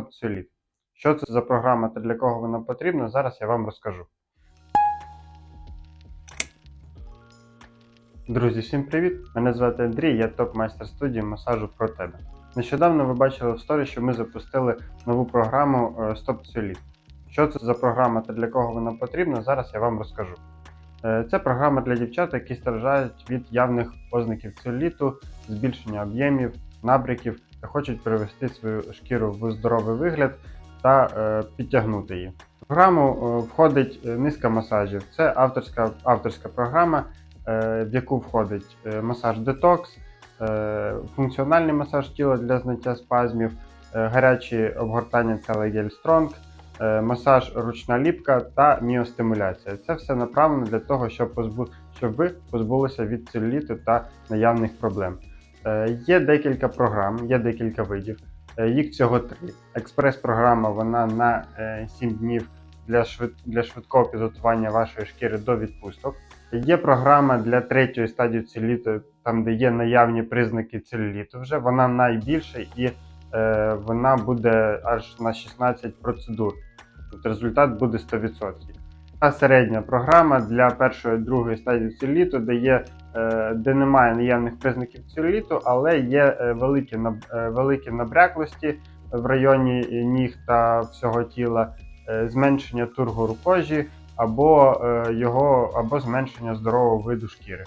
Целіт. Що це за програма та для кого вона потрібна, зараз я вам розкажу. Друзі, всім привіт! Мене звати Андрій, я топ-майстер студії масажу про тебе. Нещодавно ви бачили в сторі, що ми запустили нову програму е, Стоп Целіт. Що це за програма та для кого вона потрібна, зараз я вам розкажу. Е, Це програма для дівчат, які страждають від явних ознаків целіту, збільшення об'ємів, набряків та хочуть привести свою шкіру в здоровий вигляд та е, підтягнути її. В програму е, входить е, низка масажів. Це авторська, авторська програма, в яку входить масаж детокс, функціональний масаж тіла для зняття спазмів, гарячі обгортання Стронг, е, масаж ручна ліпка та міостимуляція. Це все направлено для того, щоб, щоб ви позбулися від целюліту та наявних проблем. Е, Є декілька програм, є декілька видів. Е, Їх всього три. Експрес-програма вона на е, 7 днів для, швид... для швидкого підготування вашої шкіри до відпусток. Є програма для третьої стадії целюліту, там де є наявні признаки целюліту вже. Вона найбільша і е, вона буде аж на 16 процедур. Тобто результат буде 100%. Середня програма для першої другої стадії целюліту, де є е, де немає наявних признаків целюліту, але є е, великі, е, великі набряклості в районі ніг та всього тіла, зменшення тургору кожі або, його, або зменшення здорового виду шкіри.